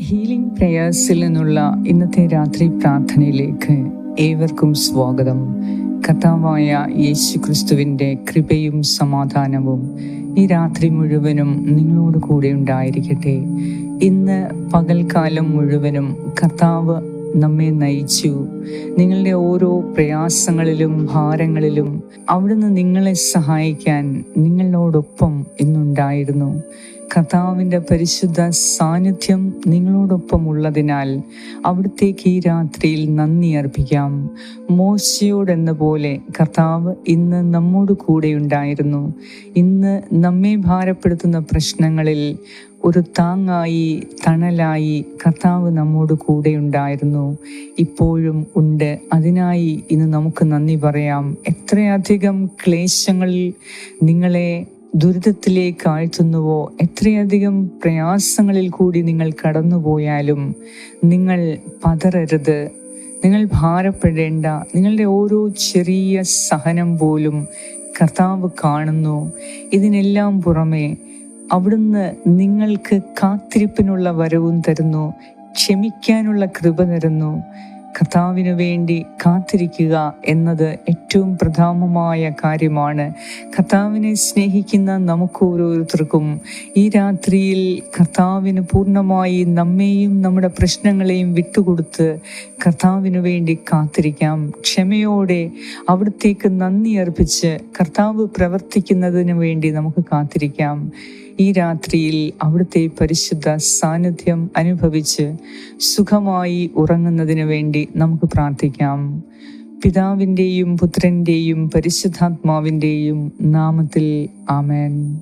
Healing പ്രേയേഴ്സിൽ നിന്നുള്ള ഇന്നത്തെ രാത്രി പ്രാർത്ഥനയിലേക്ക് ഏവർക്കും സ്വാഗതം. കഥാവായ യേശു ക്രിസ്തുവിന്റെ കൃപയും സമാധാനവും ഈ രാത്രി മുഴുവനും നിങ്ങളോട് കൂടെ ഉണ്ടായിരിക്കട്ടെ. ഇന്ന് പകൽക്കാലം മുഴുവനും കർത്താവ് നമ്മെ നയിച്ചു. നിങ്ങളുടെ ഓരോ പ്രയാസങ്ങളിലും ഭാരങ്ങളിലും അവിടുന്ന് നിങ്ങളെ സഹായിക്കാൻ നിങ്ങളോടൊപ്പം ഇന്നുണ്ടായിരുന്നു. കർത്താവിന്റെ പരിശുദ്ധ സാന്നിധ്യം നിങ്ങളോടൊപ്പം ഉള്ളതിനാൽ അവിടത്തേക്ക് ഈ രാത്രിയിൽ നന്ദി അർപ്പിക്കാം. മോശയോടെന്ന പോലെ കർത്താവ് ഇന്ന് നമ്മോട് കൂടെ ഉണ്ടായിരുന്നു. ഇന്ന് നമ്മെ ഭാരപ്പെടുത്തുന്ന പ്രശ്നങ്ങളിൽ ഒരു താങ്ങായി തണലായി കർത്താവ് നമ്മോട് കൂടെ ഉണ്ടായിരുന്നു. ഇപ്പോഴും ഉണ്ട്. അതിനായി ഇന്ന് നമുക്ക് നന്ദി പറയാം. എത്രയധികം ക്ലേശങ്ങളിൽ നിങ്ങളെ ദുരിതത്തിലേക്ക് ആഴ്ത്തുന്നുവോ എത്രയധികം പ്രയാസങ്ങളിൽ കൂടി നിങ്ങൾ കടന്നുപോയാലും നിങ്ങൾ പതറരുത്. നിങ്ങൾ ഭാരപ്പെടേണ്ട. നിങ്ങളുടെ ഓരോ ചെറിയ സഹനം പോലും കർത്താവ് കാണുന്നു. ഇതിനെല്ലാം പുറമെ അവിടുന്ന് നിങ്ങൾക്ക് കാത്തിരിപ്പിനുള്ള വരവും തരുന്നു. ക്ഷമിക്കാനുള്ള കൃപ തരുന്നു. കർത്താവിന് വേണ്ടി കാത്തിരിക്കുക എന്നത് ഏറ്റവും പ്രധാനമായ കാര്യമാണ്. കർത്താവിനെ സ്നേഹിക്കുന്ന നമുക്ക് ഓരോരുത്തർക്കും ഈ രാത്രിയിൽ കർത്താവിന് പൂർണമായി നമ്മെയും നമ്മുടെ പ്രശ്നങ്ങളെയും വിട്ടുകൊടുത്ത് കർത്താവിന് വേണ്ടി കാത്തിരിക്കാം. ക്ഷമയോടെ അവിടത്തേക്ക് നന്ദി അർപ്പിച്ച് കർത്താവ് പ്രവർത്തിക്കുന്നതിന് വേണ്ടി നമുക്ക് കാത്തിരിക്കാം. ഈ രാത്രിയിൽ അവിടുത്തെ പരിശുദ്ധ സാന്നിധ്യം അനുഭവിച്ച് സുഖമായി ഉറങ്ങുന്നതിന് വേണ്ടി നമുക്ക് പ്രാർത്ഥിക്കാം. പിതാവിന്റെയും പുത്രന്റെയും പരിശുദ്ധാത്മാവിന്റെയും നാമത്തിൽ ആമേൻ.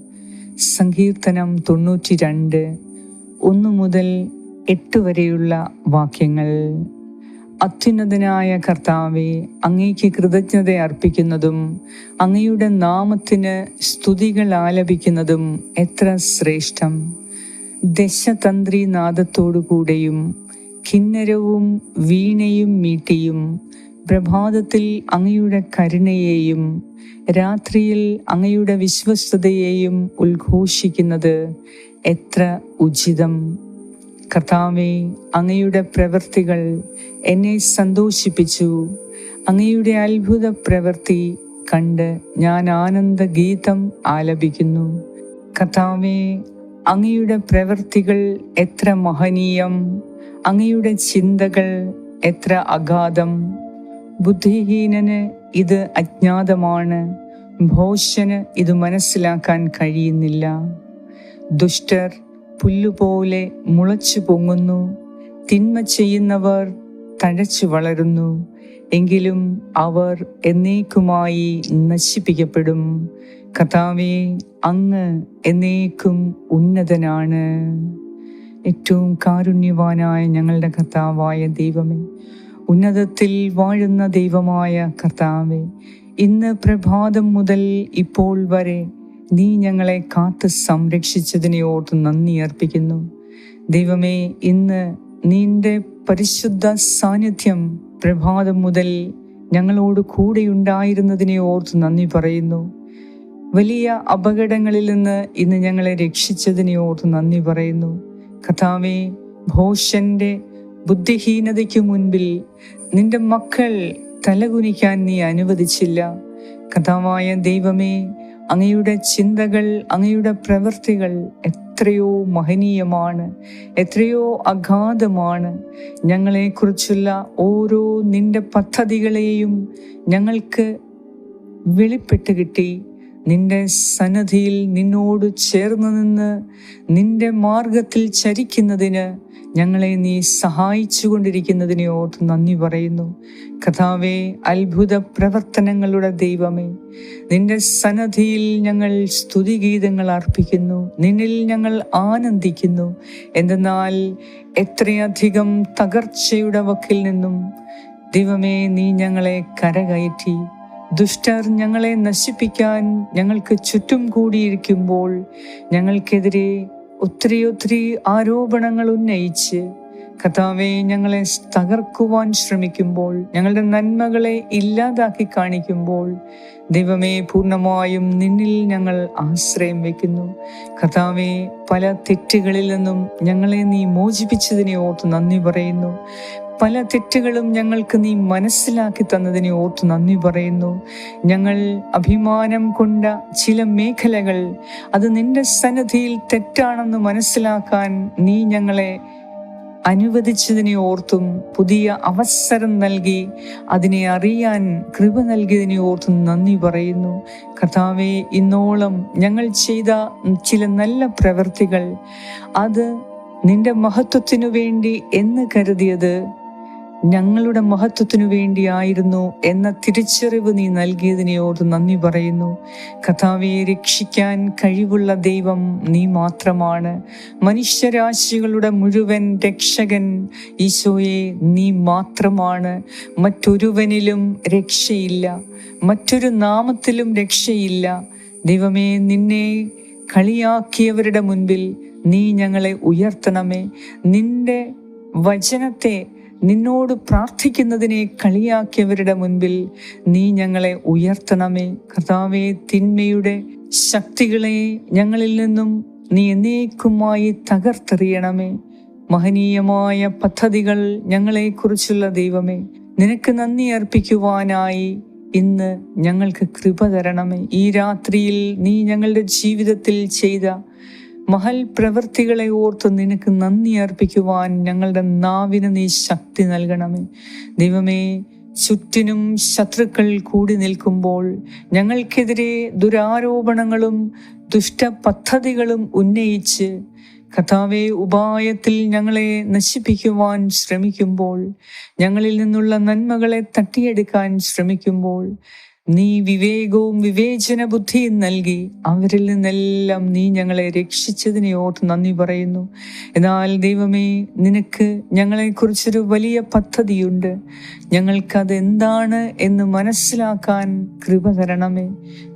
സങ്കീർത്തനം തൊണ്ണൂറ്റി രണ്ട് ഒന്ന് മുതൽ എട്ട് വരെയുള്ള വാക്യങ്ങൾ. അത്യുന്നതനായ കർത്താവെ അങ്ങേക്ക് കൃതജ്ഞത അർപ്പിക്കുന്നതും അങ്ങയുടെ നാമത്തിന് സ്തുതികൾ ആലപിക്കുന്നതും എത്ര ശ്രേഷ്ഠം. ദശതന്ത്രി നാദത്തോടുകൂടെയും കിന്നരവും വീണയും മീട്ടിയും പ്രഭാതത്തിൽ അങ്ങയുടെ കരുണയെയും രാത്രിയിൽ അങ്ങയുടെ വിശ്വസ്തതയെയും ഉദ്ഘോഷിക്കുന്നത് എത്ര ഉചിതം. കർത്താവെ അങ്ങയുടെ പ്രവൃത്തികൾ എന്നെ സന്തോഷിപ്പിച്ചു. അങ്ങയുടെ അത്ഭുത പ്രവൃത്തി കണ്ട് ഞാൻ ആനന്ദ ഗീതം ആലപിക്കുന്നു. കർത്താവെ അങ്ങയുടെ പ്രവൃത്തികൾ എത്ര മഹനീയം. അങ്ങയുടെ ചിന്തകൾ എത്ര അഗാധം. ബുദ്ധിഹീനന് ഇത് അജ്ഞാതമാണ്. ഭോഷന് ഇത് മനസ്സിലാക്കാൻ കഴിയുന്നില്ല. ദുഷ്ടർ പുല്ലുപോലെ മുളച്ചു പൊങ്ങുന്നു. തിന്മ ചെയ്യുന്നവർ തഴച്ചു വളരുന്നു. എങ്കിലും അവർ എന്നേക്കുമായി നശിപ്പിക്കപ്പെടും. കഥാവെ അങ്ങ് എന്നേക്കും ഉന്നതനാണ്. ഏറ്റവും കാരുണ്യവാനായ ഞങ്ങളുടെ കർത്താവായ ദൈവമേ ഉന്നതത്തിൽ വാഴുന്ന ദൈവമായ കർത്താവെ ഇന്ന് പ്രഭാതം മുതൽ ഇപ്പോൾ വരെ നീ ഞങ്ങളെ കാത്ത് സംരക്ഷിച്ചതിനെ ഓർത്ത് നന്ദി അർപ്പിക്കുന്നു. ദൈവമേ ഇന്ന് നിന്റെ പരിശുദ്ധ സാന്നിധ്യം പ്രഭാതം മുതൽ ഞങ്ങളോട് കൂടെ ഉണ്ടായിരുന്നതിനെ ഓർത്ത് നന്ദി പറയുന്നു. വലിയ അപകടങ്ങളിൽ നിന്ന് ഇന്ന് ഞങ്ങളെ രക്ഷിച്ചതിനെ ഓർത്ത് നന്ദി പറയുന്നു. കഥാവെ ഭോഷന്റെ ബുദ്ധിഹീനതയ്ക്ക് മുൻപിൽ നിന്റെ മക്കൾ തലകുനിക്കാൻ നീ അനുവദിച്ചില്ല. കഥാവായ ദൈവമേ അങ്ങയുടെ ചിന്തകൾ അങ്ങയുടെ പ്രവൃത്തികൾ എത്രയോ മഹനീയമാണ് എത്രയോ അഗാധമാണ്. ഞങ്ങളെക്കുറിച്ചുള്ള ഓരോ നിന്റെ പദ്ധതികളെയും ഞങ്ങൾക്ക് വെളിപ്പെട്ട് കിട്ടി. നിന്റെ സന്നദ്ധിയിൽ നിന്നോട് ചേർന്ന് നിന്ന് നിന്റെ മാർഗത്തിൽ ചരിക്കുന്നതിന് ഞങ്ങളെ നീ സഹായിച്ചു കൊണ്ടിരിക്കുന്നതിനെ ഓർത്ത് നന്ദി പറയുന്നു. കഥാവേ അത്ഭുത പ്രവർത്തനങ്ങളുടെ ദൈവമേ നിന്റെ സന്നദ്ധിയിൽ ഞങ്ങൾ സ്തുതിഗീതങ്ങൾ അർപ്പിക്കുന്നു. നിന്നിൽ ഞങ്ങൾ ആനന്ദിക്കുന്നു. എന്തെന്നാൽ എത്രയധികം തകർച്ചയുടെ വക്കിൽ നിന്നും ദൈവമേ നീ ഞങ്ങളെ കരകയറ്റി. ദുഷ്ടർ ഞങ്ങളെ നശിപ്പിക്കാൻ ഞങ്ങൾക്ക് ചുറ്റും കൂടിയിരിക്കുമ്പോൾ ഞങ്ങൾക്കെതിരെ ഒത്തിരി ഒത്തിരി ആരോപണങ്ങൾ ഉന്നയിച്ച് കഥാവെ ഞങ്ങളെ തകർക്കുവാൻ ശ്രമിക്കുമ്പോൾ ഞങ്ങളുടെ നന്മകളെ ഇല്ലാതാക്കി കാണിക്കുമ്പോൾ ദൈവമേ പൂർണമായും നിന്നിൽ ഞങ്ങൾ ആശ്രയം വയ്ക്കുന്നു. കഥാവെ പല തെറ്റുകളിൽ നിന്നും ഞങ്ങളെ നീ മോചിപ്പിച്ചതിനെ ഓർത്ത് നന്ദി പറയുന്നു. പല തെറ്റുകളും ഞങ്ങൾക്ക് നീ മനസ്സിലാക്കി തന്നതിനെ ഓർത്ത് നന്ദി പറയുന്നു. ഞങ്ങൾ അഭിമാനം കൊണ്ട ചില മേഖലകൾ അത് നിന്റെ സന്നദ്ധിയിൽ തെറ്റാണെന്ന് മനസ്സിലാക്കാൻ നീ ഞങ്ങളെ അനുവദിച്ചതിനെ ഓർത്തും പുതിയ അവസരം നൽകി അതിനെ അറിയാൻ കൃപ നൽകിയതിനെ ഓർത്തും നന്ദി പറയുന്നു. കർത്താവെ ഇന്നോളം ഞങ്ങൾ ചെയ്ത ചില നല്ല പ്രവൃത്തികൾ അത് നിന്റെ മഹത്വത്തിനു വേണ്ടി എന്ന് കരുതിയത് ഞങ്ങളുടെ മഹത്വത്തിനു വേണ്ടിയായിരുന്നു എന്ന തിരിച്ചറിവ് നീ നൽകിയതിനെയോട് നന്ദി പറയുന്നു. കഥാവിയെ രക്ഷിക്കാൻ കഴിവുള്ള ദൈവം നീ മാത്രമാണ്. മനുഷ്യരാശികളുടെ മുഴുവൻ രക്ഷകൻ ഈശോയെ നീ മാത്രമാണ്. മറ്റൊരുവനിലും രക്ഷയില്ല. മറ്റൊരു നാമത്തിലും രക്ഷയില്ല. ദൈവമേ നിന്നെ കളിയാക്കിയവരുടെ മുൻപിൽ നീ ഞങ്ങളെ ഉയർത്തണമേ. നിന്റെ വചനത്തെ നിന്നോട് പ്രാർത്ഥിക്കുന്നതിനെ കളിയാക്കിയവരുടെ മുൻപിൽ നീ ഞങ്ങളെ ഉയർത്തണമേ. കർത്താവെ തിന്മയുടെ ശക്തികളെ ഞങ്ങളിൽ നിന്നും നീ എന്നേക്കുമായി തകർത്തെറിയണമേ. മഹനീയമായ പദ്ധതികൾ ഞങ്ങളെക്കുറിച്ചുള്ള ദൈവമേ നിനക്ക് നന്ദി അർപ്പിക്കുവാനായി ഇന്ന് ഞങ്ങൾക്ക് കൃപ തരണമേ. ഈ രാത്രിയിൽ നീ ഞങ്ങളുടെ ജീവിതത്തിൽ ചെയ്ത മഹൽ പ്രവൃത്തികളെ ഓർത്ത് നിനക്ക് നന്ദി അർപ്പിക്കുവാൻ ഞങ്ങളുടെ നാവിന് നീ ശക്തി നൽകണമേ. ദൈവമേ ചുറ്റിനും ശത്രുക്കൾ കൂടി നിൽക്കുമ്പോൾ ഞങ്ങൾക്കെതിരെ ദുരാരോപണങ്ങളും ദുഷ്ടപദ്ധതികളും ഉന്നയിച്ച് കഥാവെ ഉപായത്തിൽ ഞങ്ങളെ നശിപ്പിക്കുവാൻ ശ്രമിക്കുമ്പോൾ ഞങ്ങളിൽ നിന്നുള്ള നന്മകളെ തട്ടിയെടുക്കാൻ ശ്രമിക്കുമ്പോൾ നീ വിവേകവും വിവേചന ബുദ്ധിയും നൽകി. അവരിൽ നിന്നെല്ലാം നീ ഞങ്ങളെ രക്ഷിച്ചതിനെ ഓർത്ത് നന്ദി പറയുന്നു. എന്നാൽ ദൈവമേ നിനക്ക് ഞങ്ങളെക്കുറിച്ചൊരു വലിയ പദ്ധതിയുണ്ട്. ഞങ്ങൾക്കത് എന്താണ് എന്ന് മനസ്സിലാക്കാൻ കൃപ തരണമേ.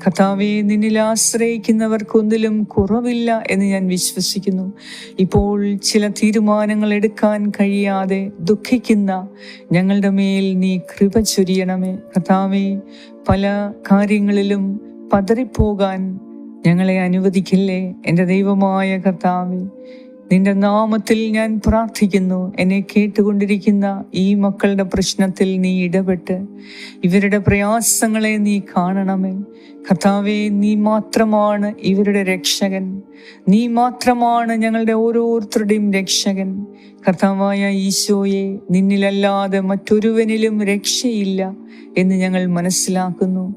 കഥാവെ നിന്നിൽ ആശ്രയിക്കുന്നവർക്കൊന്നിലും കുറവില്ല എന്ന് ഞാൻ വിശ്വസിക്കുന്നു. ഇപ്പോൾ ചില തീരുമാനങ്ങൾ എടുക്കാൻ കഴിയാതെ ദുഃഖിക്കുന്ന ഞങ്ങളുടെ മേൽ നീ കൃപ ചൊരിയണമേ. കഥാവെ പല കാര്യങ്ങളിലും പതറിപ്പോകാൻ ഞങ്ങളെ അനുവദിക്കില്ലേ എന്റെ ദൈവമായ കർത്താവെ? നിന്റെ നാമത്തിൽ ഞാൻ പ്രാർത്ഥിക്കുന്നു. എന്നെ കേട്ടുകൊണ്ടിരിക്കുന്ന ഈ മക്കളുടെ പ്രശ്നത്തിൽ നീ ഇടപെട്ട്. ഇവരുടെ പ്രയാസങ്ങളെ നീ കാണണമേ. കഥാവെ നീ മാത്രമാണ് ഇവരുടെ രക്ഷകൻ. നീ മാത്രമാണ് ഞങ്ങളുടെ ഓരോരുത്തരുടെയും രക്ഷകൻ. കർത്താവായ ഈശോയെ നിന്നിലല്ലാതെ മറ്റൊരുവനിലും രക്ഷയില്ല എന്ന് ഞങ്ങൾ മനസ്സിലാക്കുന്നു.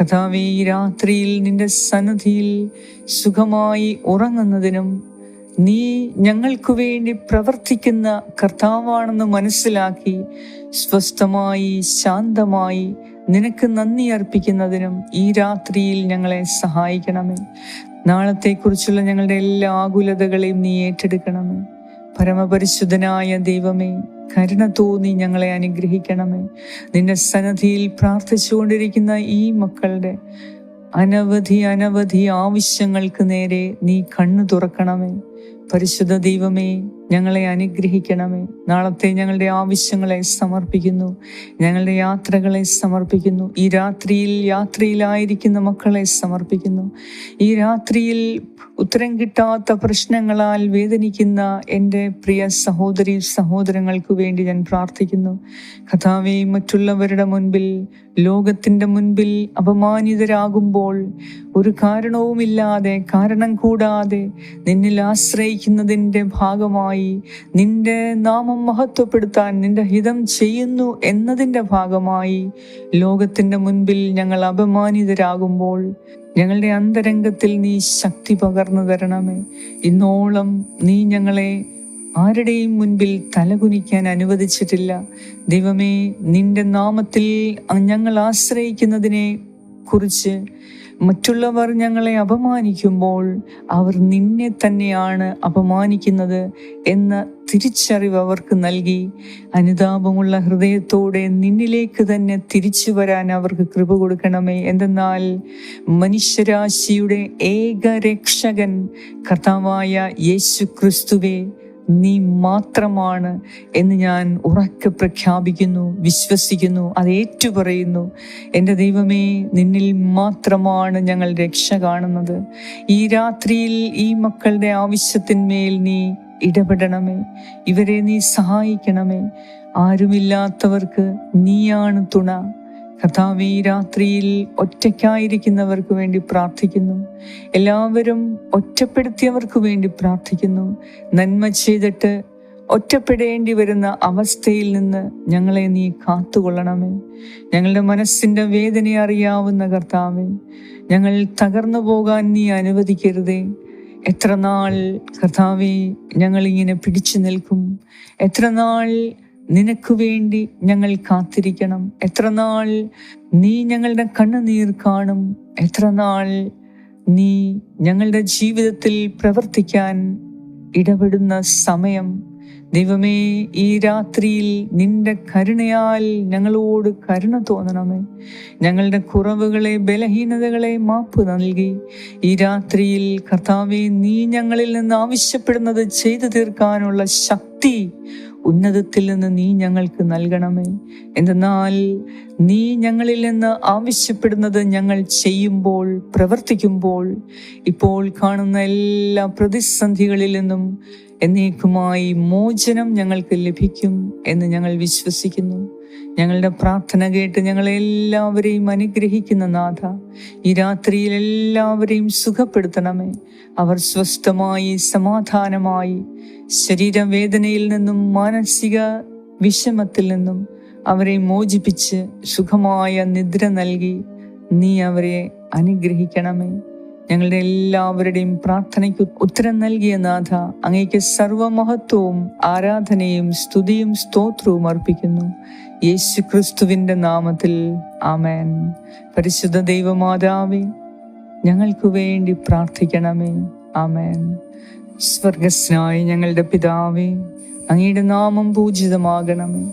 കഥാവെ ഈ രാത്രിയിൽ നിന്റെ സന്നദ്ധിയിൽ സുഖമായി ഉറങ്ങുന്നതിനും നീ ഞങ്ങൾക്ക് വേണ്ടി പ്രവർത്തിക്കുന്ന കർത്താവാണെന്ന് മനസ്സിലാക്കി സ്വസ്ഥമായി ശാന്തമായി നിനക്ക് നന്ദി അർപ്പിക്കുന്നതിനും ഈ രാത്രിയിൽ ഞങ്ങളെ സഹായിക്കണമേ. നാളത്തെക്കുറിച്ചുള്ള ഞങ്ങളുടെ എല്ലാ ആകുലതകളെയും നീ ഏറ്റെടുക്കണമേ. പരമപരിശുദ്ധനായ ദൈവമേ കരുണ തോന്നി ഞങ്ങളെ അനുഗ്രഹിക്കണമേ. നിന്റെ സന്നദ്ധിയിൽ പ്രാർത്ഥിച്ചുകൊണ്ടിരിക്കുന്ന ഈ മക്കളുടെ അനവധി അനവധി ആവശ്യങ്ങൾക്ക് നേരെ നീ കണ്ണു തുറക്കണമേ. പരിശുദ്ധ ദൈവമേ ഞങ്ങളെ അനുഗ്രഹിക്കണമേ. നാളത്തെ ഞങ്ങളുടെ ആവശ്യങ്ങളെ സമർപ്പിക്കുന്നു. ഞങ്ങളുടെ യാത്രകളെ സമർപ്പിക്കുന്നു. ഈ രാത്രിയിൽ യാത്രയിലായിരിക്കുന്ന മക്കളെ സമർപ്പിക്കുന്നു. ഈ രാത്രിയിൽ ഉത്തരം കിട്ടാത്ത പ്രശ്നങ്ങളാൽ വേദനിക്കുന്ന എന്റെ പ്രിയ സഹോദരി സഹോദരങ്ങൾക്ക് വേണ്ടി ഞാൻ പ്രാർത്ഥിക്കുന്നു. കഥാവെ മറ്റുള്ളവരുടെ മുൻപിൽ ലോകത്തിന്റെ മുൻപിൽ അപമാനിതരാകുമ്പോൾ ഒരു കാരണവുമില്ലാതെ കാരണം കൂടാതെ നിന്നിൽ ആശ്രയിക്കുന്നതിന്റെ ഭാഗമായി നിന്റെ നാമം മഹത്വപ്പെടുത്താൻ നിന്റെ ഹിതം ചെയ്യുന്നു എന്നതിന്റെ ഭാഗമായി. ലോകത്തിന്റെ മുൻപിൽ ഞങ്ങൾ അപമാനിതരാകുമ്പോൾ ഞങ്ങളുടെ അന്തരംഗത്തിൽ നീ ശക്തി പകർന്നു തരണമേ. ഇന്നോളം നീ ഞങ്ങളെ ആരുടെയും മുൻപിൽ തലകുനിക്കാൻ അനുവദിച്ചിട്ടില്ല. ദൈവമേ നിന്റെ നാമത്തിൽ ഞങ്ങൾ ആശ്രയിക്കുന്നതിനെ കുറിച്ച് മറ്റുള്ളവർ ഞങ്ങളെ അപമാനിക്കുമ്പോൾ അവർ നിന്നെ തന്നെയാണ് അപമാനിക്കുന്നത് എന്ന തിരിച്ചറിവ് അവർക്ക് നൽകി. അനുതാപമുള്ള ഹൃദയത്തോടെ നിന്നിലേക്ക് തന്നെ തിരിച്ചു വരാൻ അവർക്ക് കൃപ കൊടുക്കണമേ. എന്തെന്നാൽ മനുഷ്യരാശിയുടെ ഏക രക്ഷകൻ കർത്താവായ യേശു ക്രിസ്തുവെ നീ മാത്രമാണ് എന്ന് ഞാൻ ഉറക്കെ പ്രഖ്യാപിക്കുന്നു വിശ്വസിക്കുന്നു അത് ഏറ്റുപറയുന്നു. എന്റെ ദൈവമേ നിന്നിൽ മാത്രമാണ് ഞങ്ങൾ രക്ഷ കാണുന്നത്. ഈ രാത്രിയിൽ ഈ മക്കളുടെ ആവശ്യത്തിന്മേൽ നീ ഇടപെടണമേ. ഇവരെ നീ സഹായിക്കണമേ. ആരുമില്ലാത്തവർക്ക് നീയാണ് തുണ. കഥാവ് ഈ രാത്രിയിൽ ഒറ്റയ്ക്കായിരിക്കുന്നവർക്ക് വേണ്ടി പ്രാർത്ഥിക്കുന്നു. എല്ലാവരും ഒറ്റപ്പെടുത്തിയവർക്ക് വേണ്ടി പ്രാർത്ഥിക്കുന്നു. നന്മ ചെയ്തിട്ട് ഒറ്റപ്പെടേണ്ടി വരുന്ന അവസ്ഥയിൽ നിന്ന് ഞങ്ങളെ നീ കാത്തുകൊള്ളണമേ. ഞങ്ങളുടെ മനസ്സിന്റെ വേദന അറിയാവുന്ന കർത്താവേ ഞങ്ങൾ തകർന്നു പോകാൻ നീ അനുവദിക്കരുതേ. എത്ര നാൾ കർത്താവെ ഞങ്ങളിങ്ങനെ പിടിച്ചു നിൽക്കും. എത്ര നാൾ നിനക്ക് വേണ്ടി ഞങ്ങൾ കാത്തിരിക്കണം. എത്ര നാൾ നീ ഞങ്ങളുടെ കണ്ണുനീർ കാണും. എത്ര നാൾ നീ ഞങ്ങളുടെ ജീവിതത്തിൽ പ്രവർത്തിക്കാൻ ഇടപെടുന്ന സമയം. ദൈവമേ ഈ രാത്രിയിൽ നിന്റെ കരുണയാൽ ഞങ്ങളോട് കരുണ തോന്നണമേ. ഞങ്ങളുടെ കുറവുകളെ ബലഹീനതകളെ മാപ്പ് നൽകി. ഈ രാത്രിയിൽ കർത്താവെ നീ ഞങ്ങളിൽ നിന്ന് ആവശ്യപ്പെടുന്നത് ചെയ്തു തീർക്കാനുള്ള ശക്തി ഉന്നതത്തിൽ നിന്ന് നീ ഞങ്ങൾക്ക് നൽകണമേ. എന്തെന്നാൽ നീ ഞങ്ങളിൽ നിന്ന് ആവശ്യപ്പെടുന്നത് ഞങ്ങൾ ചെയ്യുമ്പോൾ പ്രവർത്തിക്കുമ്പോൾ ഇപ്പോൾ കാണുന്ന എല്ലാ പ്രതിസന്ധികളിൽ നിന്നും എന്നേക്കുമായി മോചനം ഞങ്ങൾക്ക് ലഭിക്കും എന്ന് ഞങ്ങൾ വിശ്വസിക്കുന്നു. ഞങ്ങളുടെ പ്രാർത്ഥന കേട്ട് ഞങ്ങളെല്ലാവരെയും അനുഗ്രഹിക്കുന്ന നാഥ ഈ രാത്രിയിൽ എല്ലാവരെയും സുഖപ്പെടുത്തണമേ. അവർ സ്വസ്ഥമായി സമാധാനമായി ശരീരവേദനയിൽ നിന്നും മാനസിക വിഷമത്തിൽ നിന്നും അവരെ മോചിപ്പിച്ച് സുഖമായ നിദ്ര നൽകി നീ അവരെ അനുഗ്രഹിക്കണമേ. ഞങ്ങളുടെ എല്ലാവരുടെയും പ്രാർത്ഥനയ്ക്ക് ഉത്തരം നൽകിയ നാഥ അങ്ങേക്ക് സർവമഹത്വവും ആരാധനയും സ്തുതിയും സ്തോത്രവും അർപ്പിക്കുന്നു. യേശു ക്രിസ്തുവിന്റെ നാമത്തിൽ ആമേൻ. പരിശുദ്ധ ദൈവമാതാവേ ഞങ്ങൾക്ക് വേണ്ടി പ്രാർത്ഥിക്കണമേ. ആമേൻ. സ്വർഗസ്നായ ഞങ്ങളുടെ പിതാവേ അങ്ങയുടെ നാമം പൂജിതമാകണമേ.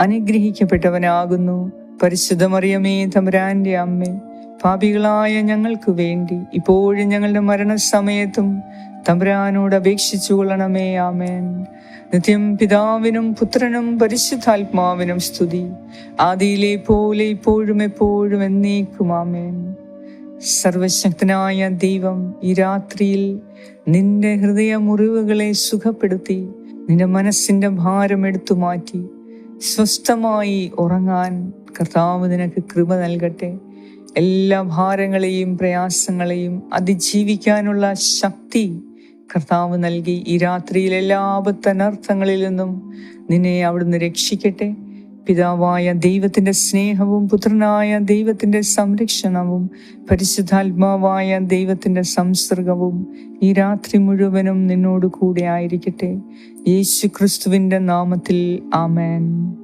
അനുഗ്രഹിക്കപ്പെട്ടവനാകുന്നു. പരിശുദ്ധമറിയമേ തമരാന്റെ അമ്മ പാപികളായ ഞങ്ങൾക്ക് വേണ്ടി ഇപ്പോഴും ഞങ്ങളുടെ മരണസമയത്തും തമ്പുരാനോട് അപേക്ഷിച്ചു കൊള്ളണമേ ആമേൻ. നിത്യം പിതാവിനും പുത്രനും പരിശുദ്ധാത്മാവിനും സ്തുതി. ആദിയിലെ പോലെ ഇപ്പോഴും എപ്പോഴും എന്നേക്കും ആമേൻ. സർവശക്തനായ ദൈവം ഈ രാത്രിയിൽ നിന്റെ ഹൃദയ മുറിവുകളെ സുഖപ്പെടുത്തി നിന്റെ മനസ്സിന്റെ ഭാരം എടുത്തു മാറ്റി സ്വസ്ഥമായി ഉറങ്ങാൻ കർത്താവ് നിനക്ക് കൃപ നൽകട്ടെ. എല്ലാ ഭാരങ്ങളെയും പ്രയാസങ്ങളെയും അതിജീവിക്കാനുള്ള ശക്തി കർത്താവ് നൽകി. ഈ രാത്രിയിൽ എല്ലാ ആപത്തനർത്ഥങ്ങളിൽ നിന്നും നിന്നെ അവിടുന്ന് രക്ഷിക്കട്ടെ. പിതാവായ ദൈവത്തിന്റെ സ്നേഹവും പുത്രനായ ദൈവത്തിന്റെ സംരക്ഷണവും പരിശുദ്ധാത്മാവായ ദൈവത്തിന്റെ സംസർഗവും ഈ രാത്രി മുഴുവനും നിന്നോട് കൂടെ ആയിരിക്കട്ടെ. യേശു ക്രിസ്തുവിന്റെ നാമത്തിൽ ആമേൻ.